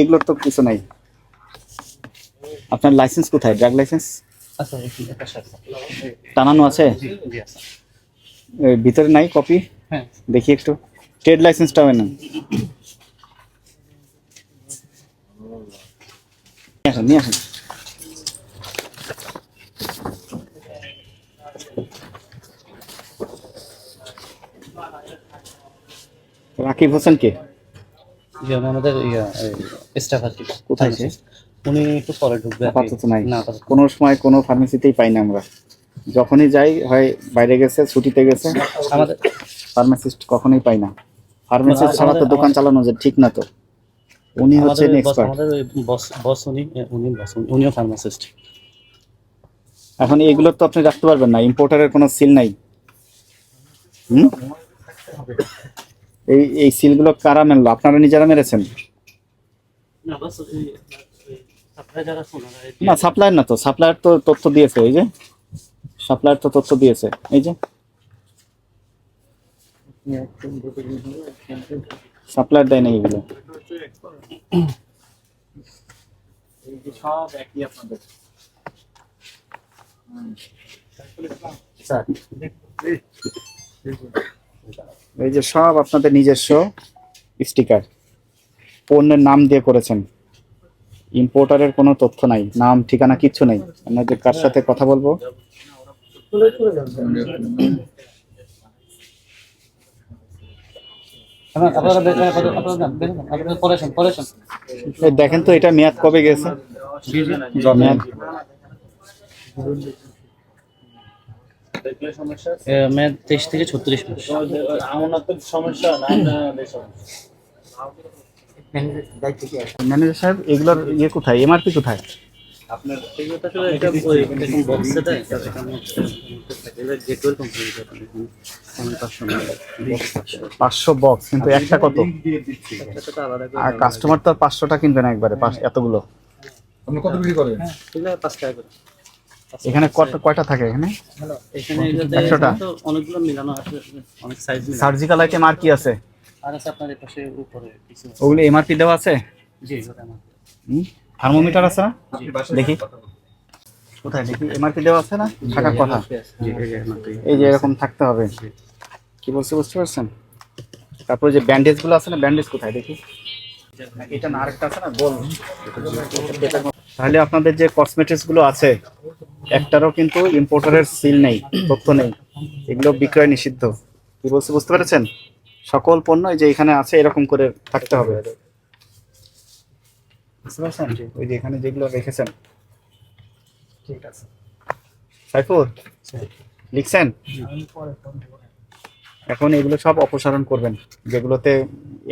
এগুলোর তো কিছু নাই। আপনার লাইসেন্স কোথায়? ড্রাগ লাইসেন্স আচ্ছা সাথে টানানো আছে? ভিতরে নাই কপি হ্যাঁ। দেখি একটু। ট্রেড লাইসেন্সটা হবে না। আসেন নিয়ে আসেন। রাকিব হোসেন কে আমি আমাদের স্টাফ আর কি। কোথায় সে? উনি একটু পরে ঢুকবে আপাতত নাই। না কোনো সময় কোনো ফার্মেসিতেই পাই না আমরা। যখনই যাই হয় বাইরে গেছে ছুটিতে গেছে আমাদের ফার্মাসিস্ট কখনোই পাই না। ফার্মাসিস্ট ছাড়া তো দোকান চালানো যে ঠিক না তো। উনি হচ্ছেন এক্সপার্ট আমাদের বস বস উনি উনি বস উনিও ফার্মাসিস্ট এখন এগুলো তো আপনি রাখতে পারবেন না ইম্পোর্টারের কোনো সিল নাই। হুম? এই এই সিলগুলো কারা মেললো আপনারা নিজেরা মেরেছেন? না সাপ্লায়ার না তো সাপ্লায়ার তো তথ্য দিয়েছে এই যে। সাপ্লায়ার তো তথ্য দিয়েছে এই যে। সাপ্লায়ার দেয় না এগুলো। সব একই আপনাদের। এই যে সব আপনাদের নিজস্ব স্টিকার। পণ্যের নাম দিয়ে করেছেন। ইম্পোর্টারের কোনো তথ্য নাই নাম ঠিকানা কিচ্ছু নেই। যে কার সাথে কথা বলব? দেখেন তো এটা মেয়াদ কবে গেছে? মেয়াদ। তেইশ থেকে ছত্রিশ মাস। ম্যানেজার সাহেব এগুলোর ইয়ে কোথায়? এমআরপি কোথায়? পাঁচশো বক্স কিন্তু একটা কত? আর কাস্টমার তো আর পাঁচশোটা কিনবে না একবারে পাঁচ এতগুলো। আপনি কত বিক্রি করেন? পাঁচ টাকা করে। এখানে কয়টা কয়টা থাকে এখানে? এখানে একশোটা? অনেকগুলো মিলানো আছে অনেক সাইজ সার্জিক্যাল আইটেম আর কি আছে? আর আছে আপনার পাশে উপরে ওগুলো এমআরপি দেওয়া আছে? জি থার্মোমিটার আছে না? দেখি। কোথায় দেখি? এমআরপি দেওয়া আছে না? থাকার কথা? এই যে এরকম থাকতে হবে। কি বলছে বুঝতে পারছেন? তারপরে যে ব্যান্ডেজগুলো আছে না ব্যান্ডেজ কোথায় দেখি? এটা না আরেকটা আছে না গোল। তাহলে আপনাদের যে কসমেটিক্সগুলো আছে একটারও কিন্তু ইম্পোর্টারের সিল নেই তথ্য নেই। এগুলো বিক্রয় নিষিদ্ধ। কি বলছে বুঝতে পেরেছেন? সকল পণ্য যে এখানে আছে এরকম করে থাকতে হবে। বুঝতে পারছেন? ওই যে এখানে যেগুলো রেখেছেন। ঠিক আছে। লিখছেন? এখন এগুলো সব অপসারণ করবেন যেগুলোতে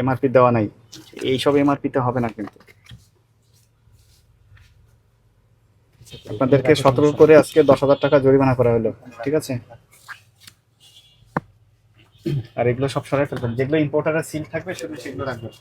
এমআরপি দেওয়া নাই। এইসব এমআরপিতে হবে না কিন্তু। আপনাদেরকে সতর্ক করে আজকে দশ হাজার টাকা জরিমানা করা হলো, ঠিক আছে? আর এগুলো সব সরাই ফেলবেন। যেগুলো ইম্পোর্টার সিল থাকবে, সেগুলো সেগুলো রাখবেন।